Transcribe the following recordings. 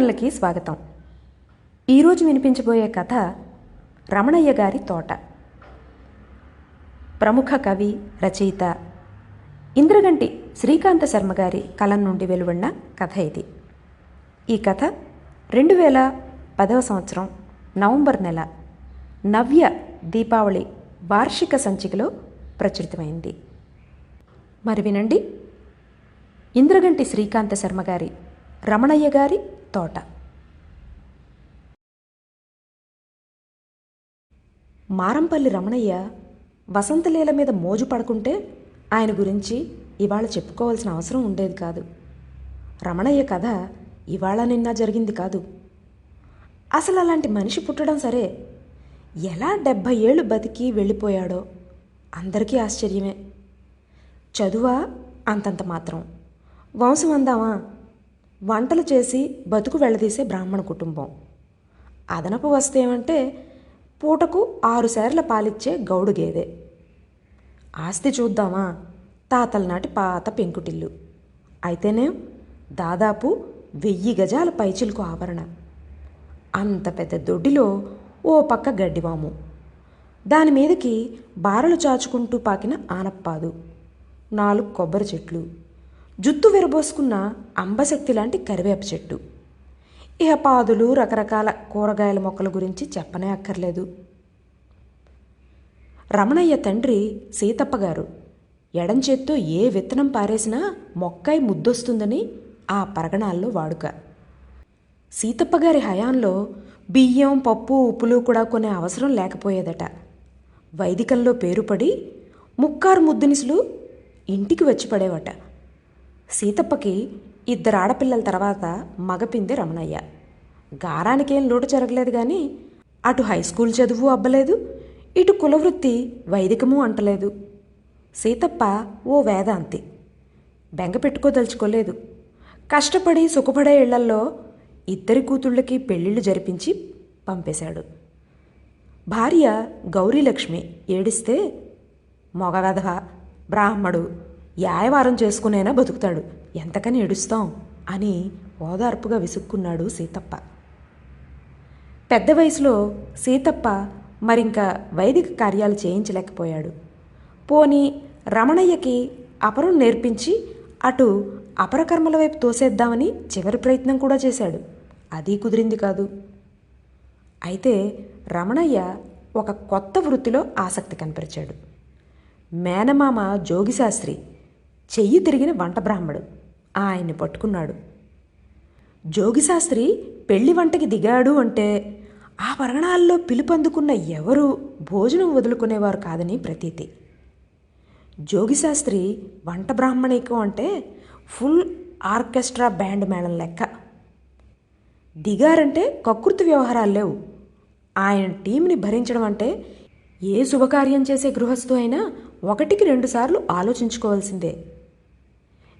కథాభిమానులకి స్వాగతం. ఈరోజు వినిపించబోయే కథ రమణయ్య గారి తోట. ప్రముఖ కవి రచయిత ఇంద్రగంటి శ్రీకాంత శర్మ గారి కలం నుండి వెలువడిన కథ ఇది. ఈ కథ రెండు వేల పదవ సంవత్సరం నవంబర్ నెల నవ్య దీపావళి వార్షిక సంచికలో ప్రచురితమైంది. మరి వినండి. ఇంద్రగంటి శ్రీకాంత శర్మ గారి రమణయ్య గారి తోట. మారంపల్లి రమణయ్య వసంతలీల మీద మోజు పడుకుంటే ఆయన గురించి ఇవాళ చెప్పుకోవాల్సిన అవసరం ఉండేది కాదు. రమణయ్య కథ ఇవాళ నిన్న జరిగింది కాదు. అసలు అలాంటి మనిషి పుట్టడం సరే. ఎలా డెబ్భై ఏళ్ళు బతికి వెళ్ళిపోయాడో అందరికీ ఆశ్చర్యమే. చదువా? అంతంత మాత్రం. వంశం అందామా? వంటలు చేసి బతుకు వెళ్ళదీసే బ్రాహ్మణ కుటుంబం. అదనపు వస్తేమంటే పూటకు ఆరు సేర్ల పాలిచ్చే గౌడు గేదె. ఆస్తి చూద్దామా? తాతల నాటి పాత పెంకుటిల్లు. అయితేనే దాదాపు వెయ్యి గజాల పైచిలుకు ఆభరణ. అంత పెద్ద దొడ్డిలో ఓ పక్క గడ్డివాము. దాని మీదకి బారలు చాచుకుంటూ పాకిన ఆనప్పాదు. నాలుగు కొబ్బరి చెట్లు. జుత్తు విరబోసుకున్న అంబశక్తి లాంటి కరివేప చెట్టు. ఇహ పాదులు రకరకాల కూరగాయల మొక్కల గురించి చెప్పనే అక్కర్లేదు. రమణయ్య తండ్రి సీతప్ప గారు ఎడం చేత్తో ఏ విత్తనం పారేసినా మొక్కై ముద్దొస్తుందని ఆ పరగణాల్లో వాడుక. సీతప్ప గారి హయాంలో బియ్యం పప్పు ఉప్పులు కూడా కొనే అవసరం లేకపోయేదట. వైదికంలో పేరుపడి ముక్కారు ముద్దునిసులు ఇంటికి వచ్చి పడేవట. సీతప్పకి ఇద్దరు ఆడపిల్లల తర్వాత మగపింది రమణయ్య. గారానికేం లోటు జరగలేదు కానీ అటు హై స్కూల్ చదువు అబ్బలేదు ఇటు కులవృత్తి వైదికము అంటలేదు. సీతప్ప ఓ వేదాంతి. బెంగ పెట్టుకోదలుచుకోలేదు. కష్టపడి సుఖపడే ఇళ్ళల్లో ఇద్దరి కూతుళ్ళకి పెళ్ళిళ్ళు జరిపించి పంపేశాడు. భార్య గౌరీలక్ష్మి ఏడిస్తే మగవెధవ బ్రాహ్మడు యాయవారం చేసుకునేనా బతుకుతాడు? ఎంతకని ఏడుస్తాం? అని ఓదార్పుగా విసుక్కున్నాడు సీతప్ప. పెద్ద వయసులో సీతప్ప మరింక వైదిక కార్యాలు చేయించలేకపోయాడు. పోని రమణయ్యకి అపరం నేర్పించి అటు అపరకర్మల వైపు తోసేద్దామని చివరి ప్రయత్నం కూడా చేశాడు. అది కుదిరింది కాదు. అయితే రమణయ్య ఒక కొత్త వృత్తిలో ఆసక్తి కనపరిచాడు. మేనమామ జోగిశాస్త్రి చెయ్యి తిరిగిన వంట బ్రాహ్మడు. ఆయన్ని పట్టుకున్నాడు. జోగిశాస్త్రి పెళ్ళి వంటకి దిగాడు అంటే ఆ పరగణాల్లో పిలుపందుకున్న ఎవరు భోజనం వదులుకునేవారు కాదని ప్రతీతి. జోగిశాస్త్రి వంట బ్రాహ్మణికం అంటే ఫుల్ ఆర్కెస్ట్రా బ్యాండ్ మేళం లెక్క. దిగారంటే కకృతి వ్యవహారాలు లేవు. ఆయన టీంని భరించడం అంటే ఏ శుభకార్యం చేసే గృహస్థు అయినా ఒకటికి రెండుసార్లు ఆలోచించుకోవాల్సిందే.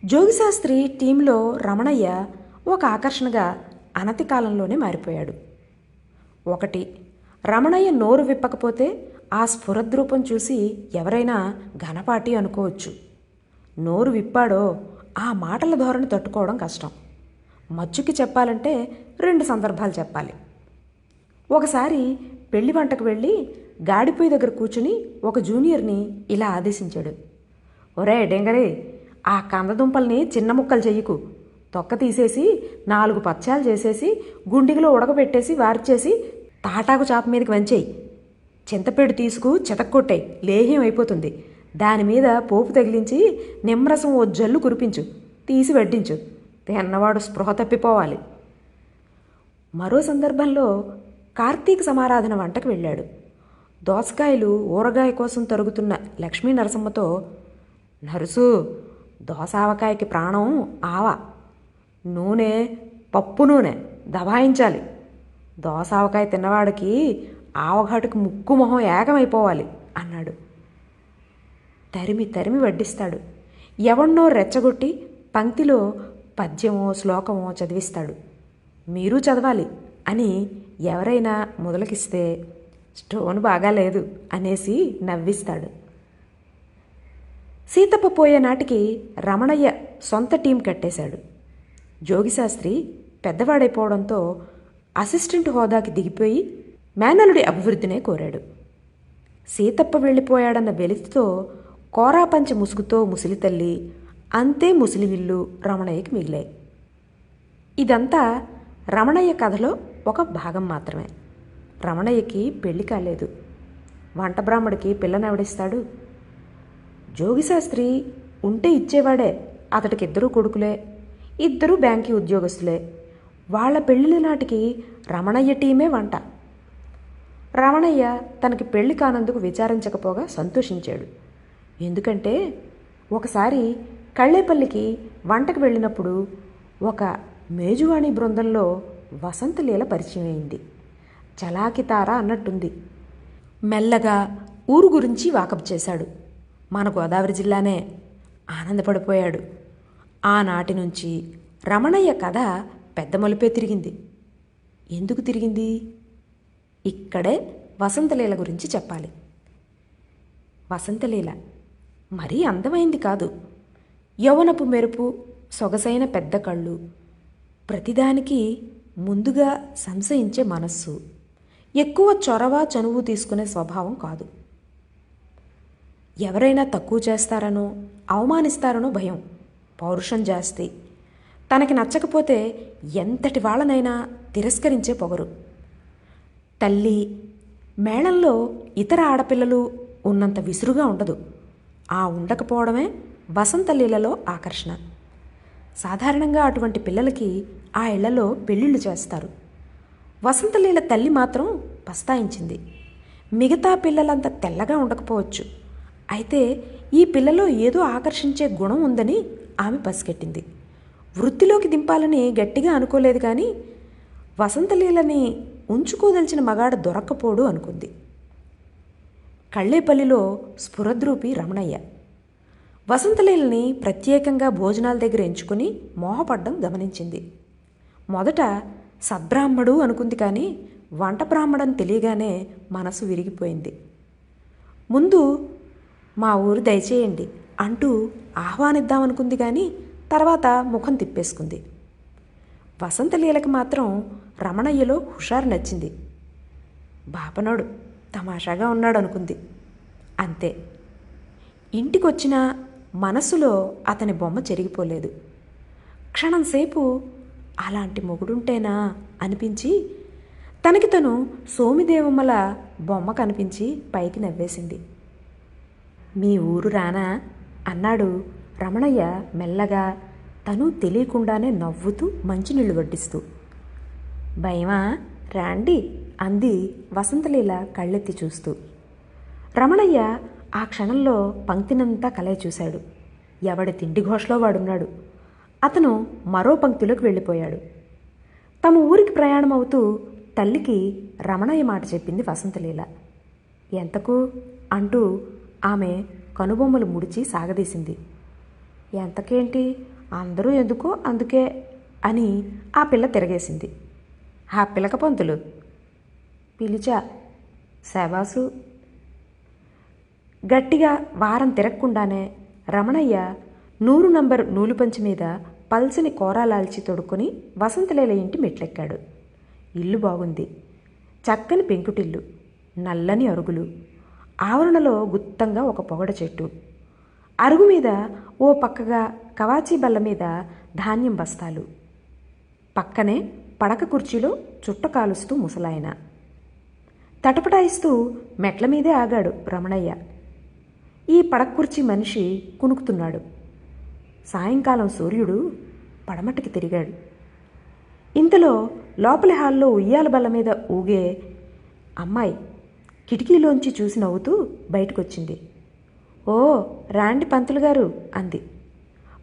జోగిశాస్త్రి టీంలో రమణయ్య ఒక ఆకర్షణగా అనతి కాలంలోనే మారిపోయాడు. ఒకటి రమణయ్య నోరు విప్పకపోతే ఆ స్ఫురద్రూపం చూసి ఎవరైనా ఘనపాటి అనుకోవచ్చు. నోరు విప్పాడో ఆ మాటల ధోరణి తట్టుకోవడం కష్టం. మచ్చుకి చెప్పాలంటే రెండు సందర్భాలు చెప్పాలి. ఒకసారి పెళ్ళి వంటకు వెళ్ళి గాడిపోయి దగ్గర కూర్చుని ఒక జూనియర్ని ఇలా ఆదేశించాడు. ఒరే డెంగరే ఆ కందదుంపల్ని చిన్న ముక్కలు చెయ్యకు. తొక్క తీసేసి నాలుగు పచ్చాలు చేసేసి గుండిగిలో ఉడకబెట్టేసి వార్చేసి తాటాకు చాప మీదకి వంచేయి. చింతపేడు తీసుకు చెతక్కొట్టాయి. లేహ్యం అయిపోతుంది. దాని మీద పోపు తగిలించి నిమ్మరసం ఓ జల్లు కురిపించు. తీసి వడ్డించు. తిన్నవాడు స్పృహ తప్పిపోవాలి. మరో సందర్భంలో కార్తీక సమారాధన వంటకు వెళ్ళాడు. దోసకాయలు ఊరగాయ కోసం తరుగుతున్న లక్ష్మీ నరసమ్మతో నరుసు దోసావకాయకి ప్రాణం ఆవా. నూనె పప్పు నూనె దబాయించాలి. దోసావకాయ తిన్నవాడికి ఆవఘాటుకు ముక్కు మొహం ఏకమైపోవాలి అన్నాడు. తరిమి తరిమి వడ్డిస్తాడు. ఎవన్నో రెచ్చగొట్టి పంక్తిలో పద్యమో శ్లోకమో చదివిస్తాడు. మీరు చదవాలి అని ఎవరైనా మొదలకిస్తే స్టోన్ బాగాలేదు అనేసి నవ్విస్తాడు. సీతప్ప పోయే నాటికి రమణయ్య సొంత టీం కట్టేశాడు. జోగిశాస్త్రి పెద్దవాడైపోవడంతో అసిస్టెంట్ హోదాకి దిగిపోయి మేనలుడి అభివృద్ధినే కోరాడు. సీతప్ప వెళ్ళిపోయాడన్న వెలితితో కోరాపంచ ముసుగుతో ముసిలి తల్లి అంతే ముసిలివిల్లు రమణయ్యకి మిగిలాయి. ఇదంతా రమణయ్య కథలో ఒక భాగం మాత్రమే. రమణయ్యకి పెళ్ళి కాలేదు. వంట బ్రాహ్మడికి పిల్లనెవడిస్తాడు? జోగిశాస్త్రి ఉంటే ఇచ్చేవాడే అతడికి ఇద్దరు కొడుకులే ఇద్దరు బ్యాంకీ ఉద్యోగస్తులే. వాళ్ళ పెళ్ళిళ్ళ నాటికి రమణయ్య టీమే వంట. రమణయ్య తనకి పెళ్ళి కానందుకు విచారించకపోగా సంతోషించాడు. ఎందుకంటే ఒకసారి కళ్ళేపల్లికి వంటకు వెళ్ళినప్పుడు ఒక మేజువాణి బృందంలో వసంతలీల పరిచయం అయింది. చలాకితారా అన్నట్టుంది. మెల్లగా ఊరు గురించి వాకప్ చేశాడు. మన గోదావరి జిల్లానే ఆనందపడిపోయాడు. ఆనాటి నుంచి రమణయ్య కథ పెద్ద మలుపే తిరిగింది. ఎందుకు తిరిగింది? ఇక్కడే వసంతలీల గురించి చెప్పాలి. వసంతలీల మరీ అందమైంది కాదు. యవనపు మెరుపు సొగసైన పెద్ద కళ్ళు ప్రతిదానికి ముందుగా సంశయించే మనస్సు ఎక్కువ చొరవ చనువు తీసుకునే స్వభావం కాదు. ఎవరైనా తక్కువ చేస్తారనో అవమానిస్తారనో భయం పౌరుషం జాస్తి. తనకి నచ్చకపోతే ఎంతటి వాళ్ళనైనా తిరస్కరించే పొగరు. తల్లి మేళంలో ఇతర ఆడపిల్లలు ఉన్నంత విసురుగా ఉండదు. ఆ ఉండకపోవడమే వసంతలీలలో ఆకర్షణ. సాధారణంగా అటువంటి పిల్లలకి ఆ ఇళ్ళలో పెళ్ళిళ్ళు చేస్తారు. వసంతలీల తల్లి మాత్రం పస్తాయించింది. మిగతా పిల్లలంత తెల్లగా ఉండకపోవచ్చు. అయితే ఈ పిల్లలో ఏదో ఆకర్షించే గుణం ఉందని ఆమె పసిగట్టింది. వృత్తిలోకి దింపాలని గట్టిగా అనుకోలేదు కానీ వసంతలీలని ఉంచుకోదలిచిన మగాడు దొరక్కపోడు అనుకుంది. కళ్ళేపల్లిలో స్ఫురద్రూపి రమణయ్య. వసంతలీలని ప్రత్యేకంగా భోజనాల దగ్గర ఎంచుకుని మోహపడ్డం గమనించింది. మొదట సద్బ్రాహ్మడు అనుకుంది కానీ వంట బ్రాహ్మడని తెలియగానే మనసు విరిగిపోయింది. ముందు మా ఊరు దయచేయండి అంటూ ఆహ్వానిద్దామనుకుంది కానీ తర్వాత ముఖం తిప్పేసుకుంది. వసంతలీలకి మాత్రం రమణయ్యలో హుషారు నచ్చింది. బాపనోడు తమాషాగా ఉన్నాడు అనుకుంది అంతే. ఇంటికొచ్చిన మనసులో అతని బొమ్మ చెరిగిపోలేదు. క్షణంసేపు అలాంటి మొగుడుంటేనా అనిపించి తనకి తను సోమిదేవమ్మల బొమ్మ కనిపించి పైకి నవ్వేసింది. మీ ఊరు రానా? అన్నాడు. రమణయ్య మెల్లగా తను తెలియకుండానే నవ్వుతూ మంచినీళ్ళు వడ్డిస్తూ. భయమా? రాండి అంది వసంతలీల కళ్ళెత్తి చూస్తూ. రమణయ్య ఆ క్షణంలో పంక్తినంతా కలయ చూశాడు. ఎవడి తిండి ఘోషలో వాడున్నాడు. అతను మరో పంక్తిలోకి వెళ్ళిపోయాడు. తమ ఊరికి ప్రయాణం అవుతూ తల్లికి రమణయ్య మాట చెప్పింది వసంతలీల. ఎంతకు? అంటూ ఆమె కనుబొమ్మలు ముడిచి సాగదీసింది. ఎంతకేంటి? అందరూ ఎందుకో అందుకే అని ఆ పిల్ల తిరగేసింది. ఆ పిలక పంతులు! పిలిచా. శబాసు గట్టిగా వారం తిరగకుండానే రమణయ్య నూరు నంబర్ నూలుపంచి మీద పల్సని కోరాలాల్చి తొడుక్కొని వసంతలేల ఇంటి మెట్లెక్కాడు. ఇల్లు బాగుంది. చక్కని పెంకుటిల్లు నల్లని అరుగులు ఆవరణలో గుత్తంగా ఒక పొగడ చెట్టు. అరుగు మీద ఓ పక్కగా కవాచీ బల్ల మీద ధాన్యం బస్తాలు. పక్కనే పడక కుర్చీలో చుట్ట కాలుస్తూ ముసలాయన. తటపటాయిస్తూ మెట్ల మీదే ఆగాడు రమణయ్య. ఈ పడక కుర్చీ మనిషి కునుకుతున్నాడు. సాయంకాలం సూర్యుడు పడమటికి తిరిగాడు. ఇంతలో లోపలి హాల్లో ఉయ్యాల బల్ల మీద ఊగే అమ్మాయి కిటికీలోంచి చూసి నవ్వుతూ బయటకొచ్చింది. ఓ రాండి పంతులు గారు అంది.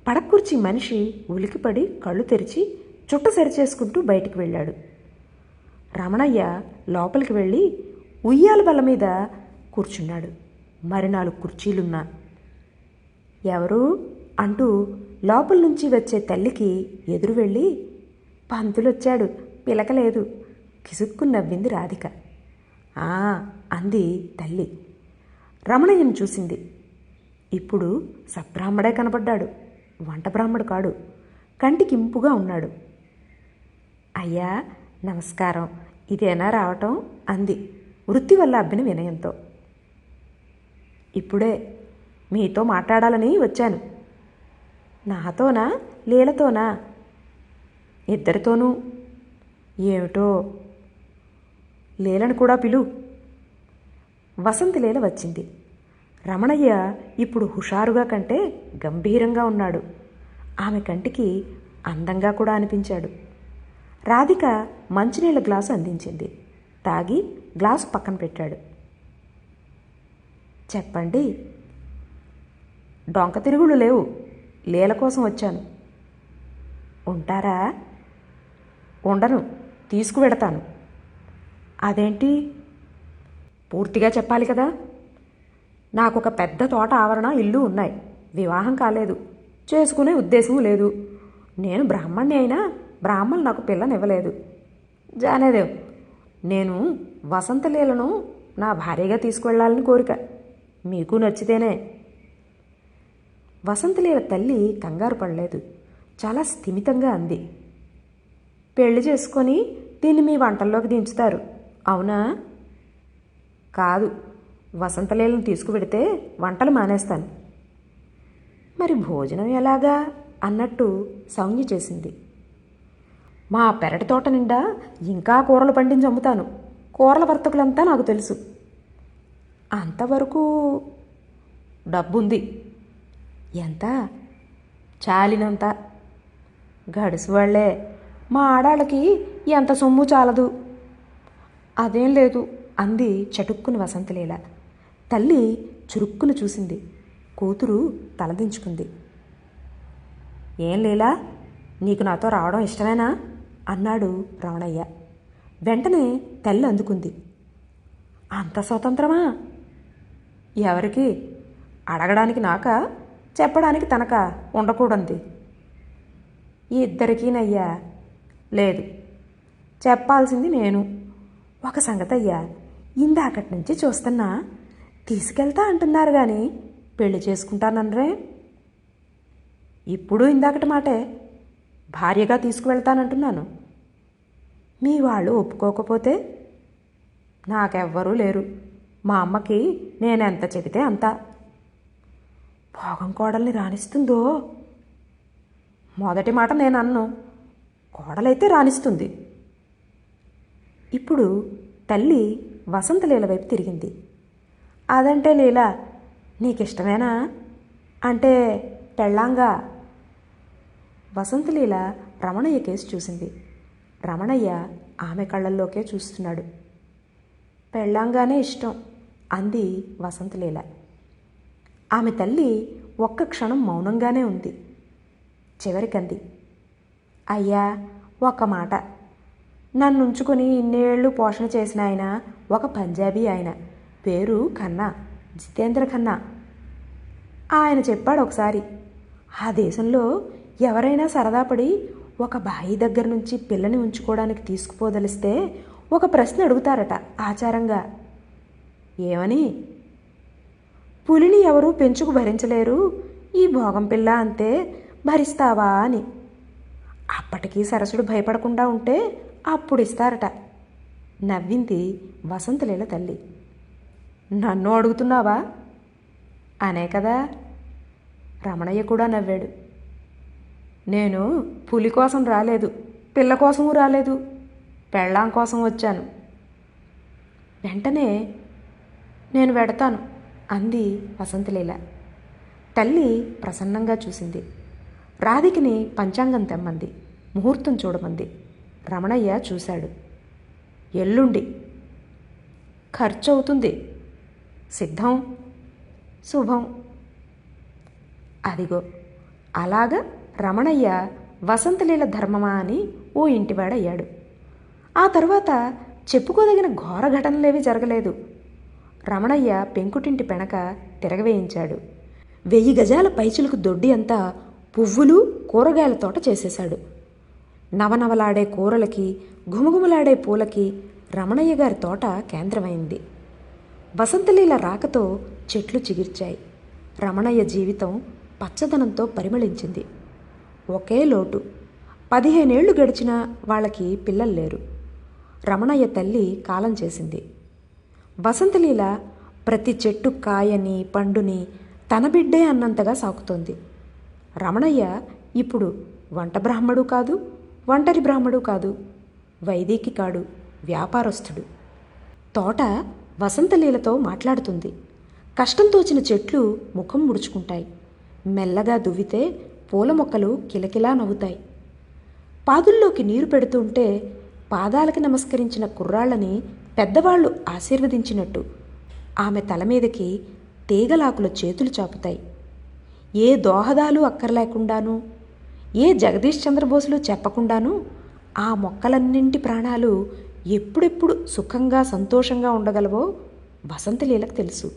పడకుర్చి మనిషి ఉలికిపడి కళ్ళు తెరిచి చుట్ట సరిచేసుకుంటూ బయటికి వెళ్ళాడు. రమణయ్య లోపలికి వెళ్ళి ఉయ్యాల బల మీద కూర్చున్నాడు. మరి నాలుగు కుర్చీలున్నా ఎవరు? అంటూ లోపల నుంచి వచ్చే తల్లికి ఎదురు వెళ్ళి పంతులొచ్చాడు పిలకలేదు కిసుక్కుని నవ్వింది రాధిక. ఆ అంది తల్లి. రమణయ్యను చూసింది. ఇప్పుడు సబ్రాహ్మడే కనబడ్డాడు. వంట బ్రాహ్మడు కాడు. కంటికి ఇంపుగా ఉన్నాడు. అయ్యా నమస్కారం. ఇదేనా రావటం? అంది. వృత్తి వల్ల అబ్బిన వినయంతో. ఇప్పుడే మీతో మాట్లాడాలని వచ్చాను. నాతోనా? లీలతోనా? ఇద్దరితోనూ? ఏమిటో లీలను కూడా పిలు. వసంతి లేల వచ్చింది. రమణయ్య ఇప్పుడు హుషారుగా కంటే గంభీరంగా ఉన్నాడు. ఆమె కంటికి అందంగా కూడా అనిపించాడు. రాధిక మంచినీళ్ళ గ్లాసు అందించింది. తాగి గ్లాసు పక్కన పెట్టాడు. చెప్పండి. డొంక తిరుగుళ్ళు లేవు. లీల కోసం వచ్చాను. ఉంటారా? ఉండను. తీసుకువెడతాను. అదేంటి? పూర్తిగా చెప్పాలి కదా? నాకు ఒక పెద్ద తోట ఆవరణ ఇల్లు ఉన్నాయి. వివాహం కాలేదు. చేసుకునే ఉద్దేశం లేదు. నేను బ్రాహ్మణ్ణి అయినా బ్రాహ్మణులు నాకు పిల్లనివ్వలేదు. జానేదేవ్ నేను వసంతలీలను నా భార్యగా తీసుకువెళ్ళాలని కోరిక. మీకు నచ్చితేనే. వసంతలీల తల్లి కంగారు పడలేదు. చాలా స్థిమితంగా అంది. పెళ్ళి చేసుకొని దీన్ని మీ వంటల్లోకి దించుతారు. అవునా? కాదు. వసంతలీలను తీసుకువెడితే వంటలు మానేస్తాను. మరి భోజనం ఎలాగా? అన్నట్టు సౌజ్ఞ చేసింది. మా పెరటి తోట నిండా ఇంకా కూరలు పండించి అమ్ముతాను. కూరల వర్తకులంతా నాకు తెలుసు. అంతవరకు డబ్బుంది. ఎంత? చాలినంత. గడుసు వాళ్ళే మా ఆడాళ్ళకి ఎంత సొమ్ము చాలదు. అదేం లేదు అంది చటుక్కుని వసంతలీల తల్లి చురుక్కును చూసింది. కూతురు తలదించుకుంది. ఏం లీలా నీకు నాతో రావడం ఇష్టమేనా? అన్నాడు రమణయ్య. వెంటనే తల్లి అందుకుంది. అంత స్వతంత్రమా? ఎవరికి? అడగడానికి నాక? చెప్పడానికి తనక? ఉండకూడంది ఇద్దరికీనయ్యా. లేదు. చెప్పాల్సింది నేను. ఒక సంగతి అయ్యా. ఇందాకటి నుంచి చూస్తున్నా. తీసుకెళ్తా అంటున్నారు కానీ పెళ్ళి చేసుకుంటానన్రే. ఇప్పుడు ఇందాకటి మాటే భార్యగా తీసుకువెళ్తానంటున్నాను. మీ వాళ్ళు ఒప్పుకోకపోతే నాకెవ్వరూ లేరు. మా అమ్మకి నేను ఎంత చెబితే అంత. భోగం కోడల్ని రాణిస్తుందో. మొదటి మాట నేను అన్ను కోడలైతే రాణిస్తుంది. ఇప్పుడు తల్లి వసంతలీల వైపు తిరిగింది. అదంటే లీల నీకిష్టమేనా? అంటే పెళ్ళాంగా. వసంతలీల రమణయ్య కేసు చూసింది. రమణయ్య ఆమె కళ్ళల్లోకే చూస్తున్నాడు. పెళ్ళాంగానే ఇష్టం అంది వసంతలీల ఆమె తల్లి ఒక్క క్షణం మౌనంగానే ఉంది. చివరికంది అయ్యా ఒక్క మాట. నన్ను ఉంచుకొని ఇన్నేళ్ళు పోషణ చేసిన ఆయన ఒక పంజాబీ ఆయన. పేరు ఖన్నా జితేంద్ర ఖన్నా. ఆయన చెప్పాడు ఒకసారి ఆ దేశంలో ఎవరైనా సరదాపడి ఒక బాయి దగ్గర నుంచి పిల్లని ఉంచుకోవడానికి తీసుకుపోదలిస్తే ఒక ప్రశ్న అడుగుతారట ఆచారంగా. ఏమని? పులిని ఎవరూ పెంచుకు భరించలేరు. ఈ భోగం పిల్ల అంతే భరిస్తావా అని. అప్పటికీ సరసుడు భయపడకుండా ఉంటే అప్పుడు ఇస్తారట నవ్వింది వసంతలీల తల్లి. నన్ను అడుగుతున్నావా? అనే కదా. రమణయ్య కూడా నవ్వాడు. నేను పులి కోసం రాలేదు పిల్ల కోసము రాలేదు పెళ్ళాం కోసం వచ్చాను. వెంటనే నేను వెడతాను అంది వసంతలీల. తల్లి ప్రసన్నంగా చూసింది. రాధికిని పంచాంగం తెమ్మంది ముహూర్తం చూడమంది. రమణయ్య చూశాడు. ఎల్లుండి. ఖర్చు అవుతుంది సిద్ధం. శుభం. అదిగో అలాగా రమణయ్య వసంతలీల ధర్మమా అని ఓ ఇంటివాడయ్యాడు. ఆ తర్వాత చెప్పుకోదగిన ఘోర ఘటనలేవి జరగలేదు. రమణయ్య పెంకుటింటి పెనక తిరగవేయించాడు. వెయ్యి గజాల పైచులకు దొడ్డి అంతా పువ్వులు కూరగాయల తోట చేసేశాడు. నవనవలాడే కూరలకి ఘుమఘుమలాడే పూలకి రమణయ్య గారి తోట కేంద్రమైంది. వసంతలీల రాకతో చెట్లు చిగిర్చాయి. రమణయ్య జీవితం పచ్చదనంతో పరిమళించింది. ఒకే లోటు. పదిహేనేళ్ళు గడిచినా వాళ్ళకి పిల్లలు లేరు. రమణయ్య తల్లి కాలం చేసింది. వసంతలీల ప్రతి చెట్టు కాయని పండుని తన బిడ్డే అన్నంతగా సాకుతోంది. రమణయ్య ఇప్పుడు వంట బ్రాహ్మడు కాదు ఒంటరి బ్రాహ్మడు కాదు వైదికి కాడు వ్యాపారస్తుడు. తోట వసంతలీలతో మాట్లాడుతుంది. కష్టం తోచిన చెట్లు ముఖం ముడుచుకుంటాయి. మెల్లగా దువ్వితే పూల మొక్కలు కిలకిలా నవ్వుతాయి. పాదుల్లోకి నీరు పెడుతుంటే పాదాలకి నమస్కరించిన కుర్రాళ్ళని పెద్దవాళ్ళు ఆశీర్వదించినట్టు ఆమె తల మీదకి తీగలాకుల చేతులు చాపుతాయి. ఏ దోహదాలు అక్కర్లేకుండాను ఏ జగదీష్ చంద్రబోసులు చెప్పకుండాను ఆ మొక్కలన్నింటి ప్రాణాలు ఎప్పుడెప్పుడు సుఖంగా సంతోషంగా ఉండగలవో వసంతలీలకు తెలుసు.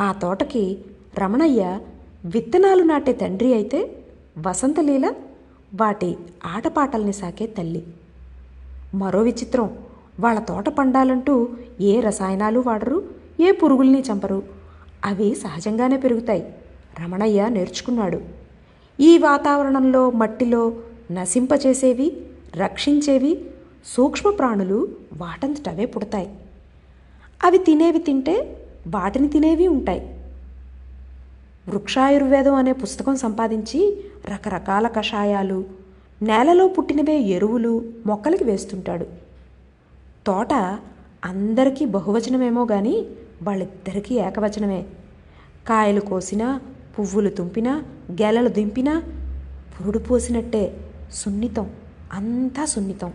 ఆ తోటకి రమణయ్య విత్తనాలు నాటే తండ్రి అయితే వసంతలీల వాటి ఆటపాటల్ని సాకే తల్లి. మరో విచిత్రం వాళ్ళ తోట పండాలంటూ ఏ రసాయనాలు వాడరు ఏ పురుగుల్ని చంపరు అవి సహజంగానే పెరుగుతాయి. రమణయ్య నేర్చుకున్నాడు. ఈ వాతావరణంలో మట్టిలో నశింపచేసేవి రక్షించేవి సూక్ష్మ ప్రాణులు వాటంతటవే పుడతాయి. అవి తినేవి తింటే వాటిని తినేవి ఉంటాయి. వృక్షాయుర్వేదం అనే పుస్తకం సంపాదించి రకరకాల కషాయాలు నేలలో పుట్టినవే ఎరువులు మొక్కలకి వేస్తుంటాడు. తోట అందరికీ బహువచనమేమో కానీ వాళ్ళిద్దరికీ ఏకవచనమే. కాయలు కోసినా పువ్వులు తుంపినా గెలలు దింపినా పురుడు పోసినట్టే సున్నితం అంతా సున్నితం.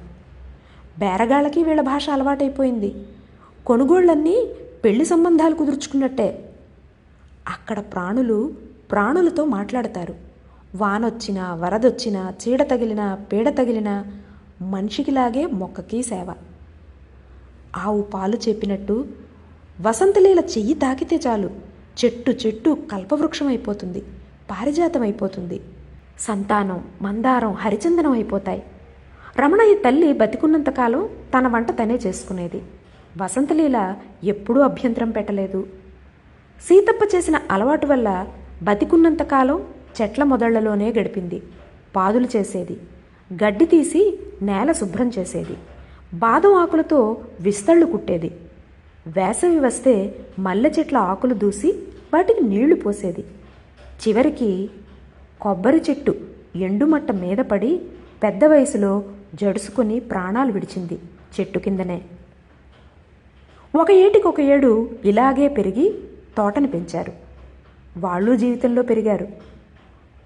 బేరగాళ్ళకి వీళ్ళ భాష అలవాటైపోయింది. కొనుగోళ్ళన్నీ పెళ్ళి సంబంధాలు కుదుర్చుకున్నట్టే. అక్కడ ప్రాణులు ప్రాణులతో మాట్లాడతారు. వానొచ్చినా వరదొచ్చినా చీడ తగిలినా పీడ తగిలినా మనిషికిలాగే మొక్కకి సేవ. ఆవు పాలు చెప్పినట్టు వసంతలీల చెయ్యి తాకితే చాలు. చెట్టు చెట్టు కల్పవృక్షం అయిపోతుంది పారిజాతం అయిపోతుంది సంతానం మందారం హరిచందనం అయిపోతాయి. రమణయ్య తల్లి బతికున్నంతకాలం తన వంట తనే చేసుకునేది. వసంతలీల ఎప్పుడూ అభ్యంతరం పెట్టలేదు. సీతప్ప చేసిన అలవాటు వల్ల బతికున్నంతకాలం చెట్ల మొదళ్ళలోనే గడిపింది. పాదులు చేసేది. గడ్డి తీసి నేల శుభ్రం చేసేది. బాదం ఆకులతో విస్తళ్ళు కుట్టేది. వేసవి వస్తే మల్లె చెట్ల ఆకులు దూసి వాటికి నీళ్ళు పోసేది. చివరికి కొబ్బరి చెట్టు ఎండుమట్ట మీద పడి పెద్ద వయసులో జడుసుకొని ప్రాణాలు విడిచింది చెట్టు కిందనే. ఒక ఏటికొక ఏడు ఇలాగే పెరిగి తోటని పెంచారు. వాళ్ళు జీవితంలో పెరిగారు.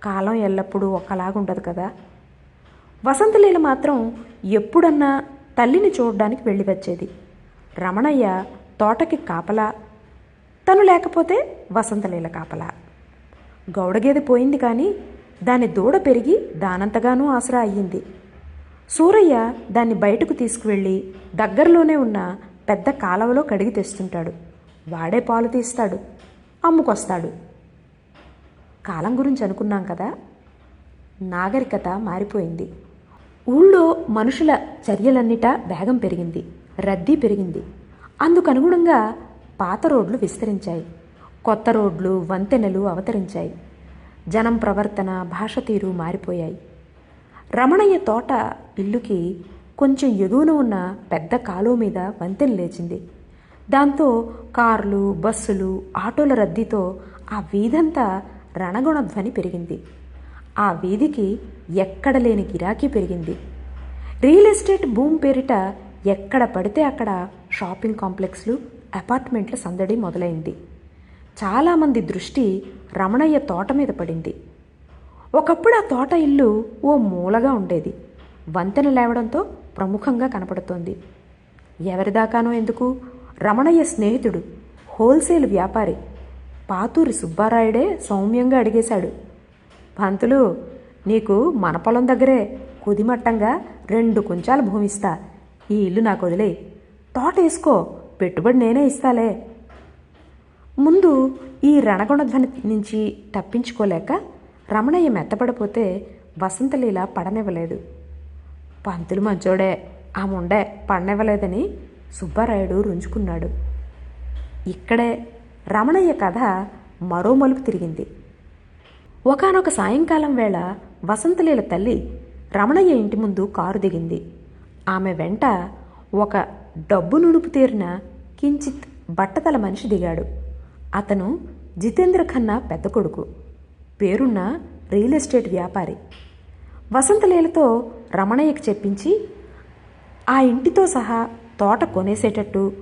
కాలం ఎల్లప్పుడూ ఒకలాగుండదు కదా. వసంతలీల మాత్రం ఎప్పుడన్నా తల్లిని చూడడానికి వెళ్ళి వచ్చేది. రమణయ్య తోటకి కాపలా తను లేకపోతే వసంతలీల కాపలా. గౌడగేది పోయింది కానీ దాని దూడ పెరిగి దానంతగానూ ఆసరా అయ్యింది. సూరయ్య దాన్ని బయటకు తీసుకువెళ్ళి దగ్గరలోనే ఉన్న పెద్ద కాలవలో కడిగి తెస్తుంటాడు. వాడే పాలు తీస్తాడు అమ్ముకొస్తాడు. కాలం గురించి అనుకున్నాం కదా? నాగరికత మారిపోయింది. ఊళ్ళో మనుషుల చర్యలన్నిటా వేగం పెరిగింది రద్దీ పెరిగింది. అందుకనుగుణంగా పాత రోడ్లు విస్తరించాయి. కొత్త రోడ్లు వంతెనలు అవతరించాయి. జనం ప్రవర్తన భాష తీరు మారిపోయాయి. రమణయ్య తోట ఇల్లుకి కొంచెం ఎగువన ఉన్న పెద్ద కాలువ మీద వంతెన లేచింది. దాంతో కార్లు బస్సులు ఆటోల రద్దీతో ఆ వీధంతా రణగుణధ్వని పెరిగింది. ఆ వీధికి ఎక్కడ లేని గిరాకీ పెరిగింది. రియల్ ఎస్టేట్ భూమి పేరిట ఎక్కడ పడితే అక్కడ షాపింగ్ కాంప్లెక్స్లు అపార్ట్మెంట్ల సందడి మొదలైంది. చాలామంది దృష్టి రమణయ్య తోట మీద పడింది. ఒకప్పుడు ఆ తోట ఇల్లు ఓ మూలగా ఉండేది. వంతెన లేవడంతో ప్రముఖంగా కనపడుతోంది. ఎవరిదాకానో ఎందుకు? రమణయ్య స్నేహితుడు హోల్సేల్ వ్యాపారి. పాతూరి సుబ్బారాయుడే సౌమ్యంగా అడిగేశాడు పంతులు నీకు మన పొలం దగ్గరే కుదిమట్టంగా రెండు కుంచాల భూమిస్తా. ఈ ఇల్లు నాకు వదిలే. తోట వేసుకో. పెట్టుబడి నేనే ఇస్తాలే. ముందు ఈ రణగుణధ్వని నుంచి తప్పించుకోలేక రమణయ్య మెత్తపడిపోతే వసంతలీల పడనివ్వలేదు. పంతులు మంచోడే ఆ ముండే పడనివ్వలేదని సుబ్బారాయుడు రుంజుకున్నాడు. ఇక్కడే రమణయ్య కథ మరో మలుపు తిరిగింది. ఒకానొక సాయంకాలం వేళ వసంతలీల తల్లి రమణయ్య ఇంటి ముందు కారు దిగింది. ఆమె వెంట ఒక డబ్బు నునుపు తీరిన కించిత్ బట్టతల మనిషి దిగాడు. అతను జితేంద్ర ఖన్నా పెద్ద కొడుకు. పేరున్న రియల్ ఎస్టేట్ వ్యాపారి. వసంతలీలతో రమణయ్యకు చెప్పించి ఆ ఇంటితో సహా తోట కొనేసేటట్టు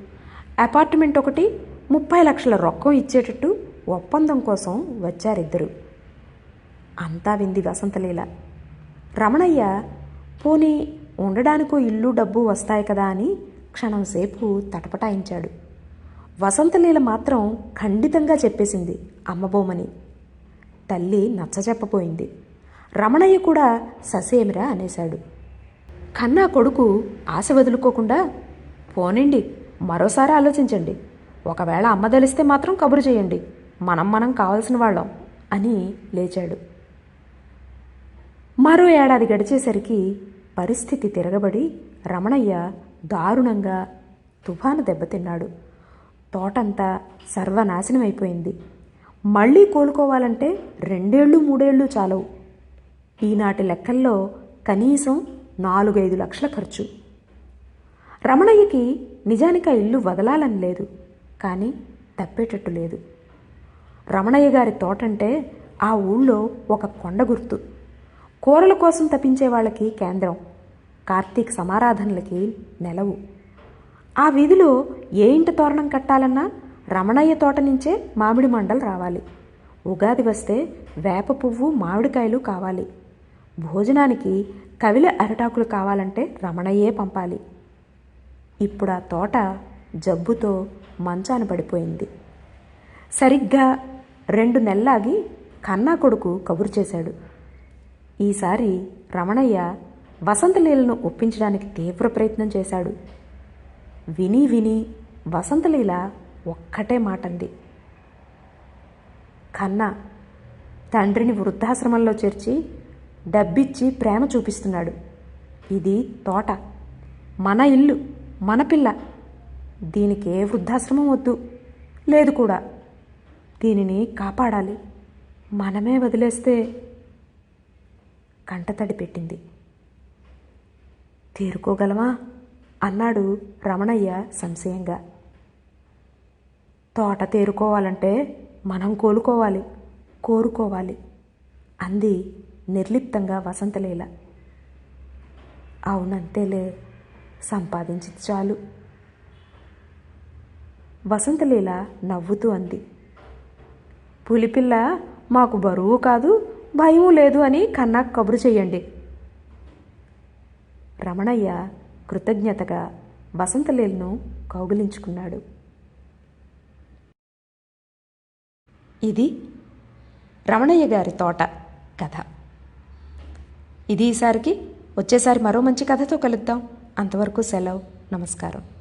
అపార్ట్మెంట్ ఒకటి ముప్పై లక్షల రొక్కం ఇచ్చేటట్టు ఒప్పందం కోసం వచ్చారిద్దరు. అంతా వింది వసంతలీల. రమణయ్య పోనీ ఉండడానికో ఇల్లు డబ్బు వస్తాయి కదా అని క్షణంసేపు తటపటాయించాడు. వసంతలీల మాత్రం ఖండితంగా చెప్పేసింది అమ్మబోమని తల్లి నచ్చజెప్పపోయింది రమణయ్య కూడా ససేమిరా అనేశాడు. కన్నా కొడుకు ఆశ వదులుకోకుండా పోనండి మరోసారి ఆలోచించండి. ఒకవేళ అమ్మదలిస్తే మాత్రం కబురు చేయండి. మనం మనం కావాల్సిన వాళ్ళం అని లేచాడు. మరో ఏడాది గడిచేసరికి పరిస్థితి తిరగబడి రమణయ్య దారుణంగా తుఫాను దెబ్బతిన్నాడు తోటంతా సర్వనాశనమైపోయింది మళ్ళీ కోలుకోవాలంటే రెండేళ్ళు మూడేళ్ళు చాలవు. ఈనాటి లెక్కల్లో కనీసం నాలుగైదు లక్షల ఖర్చు. రమణయ్యకి నిజానికి ఆ ఇల్లు వదలాలని లేదు కానీ తప్పేటట్టు లేదు. రమణయ్య గారి తోటంటే ఆ ఊళ్ళో ఒక కొండ గుర్తు. కూరల కోసం తప్పించే వాళ్ళకి కేంద్రం కార్తీక్ సమారాధనలకి నెలవు. ఆ వీధిలో ఏ ఇంటి తోరణం కట్టాలన్నా రమణయ్య తోట నుంచే మామిడి మండలు రావాలి. ఉగాది వస్తే వేప పువ్వు మామిడికాయలు కావాలి. భోజనానికి కవిల అరటాకులు కావాలంటే రమణయ్యే పంపాలి. ఇప్పుడు ఆ తోట జబ్బుతో మంచాన పడిపోయింది. సరిగ్గా రెండు నెల్లాగి కన్నా కొడుకు కబురు చేశాడు. ఈసారి రమణయ్య వసంతలీలను ఒప్పించడానికి తీవ్ర ప్రయత్నం చేశాడు. విని విని వసంతలీల ఒక్కటే మాటంది. కన్నా తండ్రిని వృద్ధాశ్రమంలో చేర్చి డబ్బిచ్చి ప్రేమ చూపిస్తున్నాడు. ఇది తోట మన ఇల్లు మన పిల్ల. దీనికే వృద్ధాశ్రమం వద్దు? లేదు కూడా. దీనిని కాపాడాలి. మనమే వదిలేస్తే కంటతడి పెట్టింది. తేరుకోగలమా? అన్నాడు రమణయ్య సంశయంగా. తోట తేరుకోవాలంటే మనం కోలుకోవాలి కోరుకోవాలి అంది నిర్లిప్తంగా వసంతలీల. అవునంతేలే సంపాదించి చాలు వసంతలీల నవ్వుతూ అంది. పులిపిల్ల మాకు బరువు కాదు భయం లేదు అని కన్నాకు కబురు చేయండి రమణయ్య కృతజ్ఞతగా వసంతలేలును కౌగిలించుకున్నాడు. ఇది రమణయ్య గారి తోట కథ. ఇది ఈసారికి వచ్చేసారి మరో మంచి కథతో కలుద్దాం. అంతవరకు సెలవు. నమస్కారం.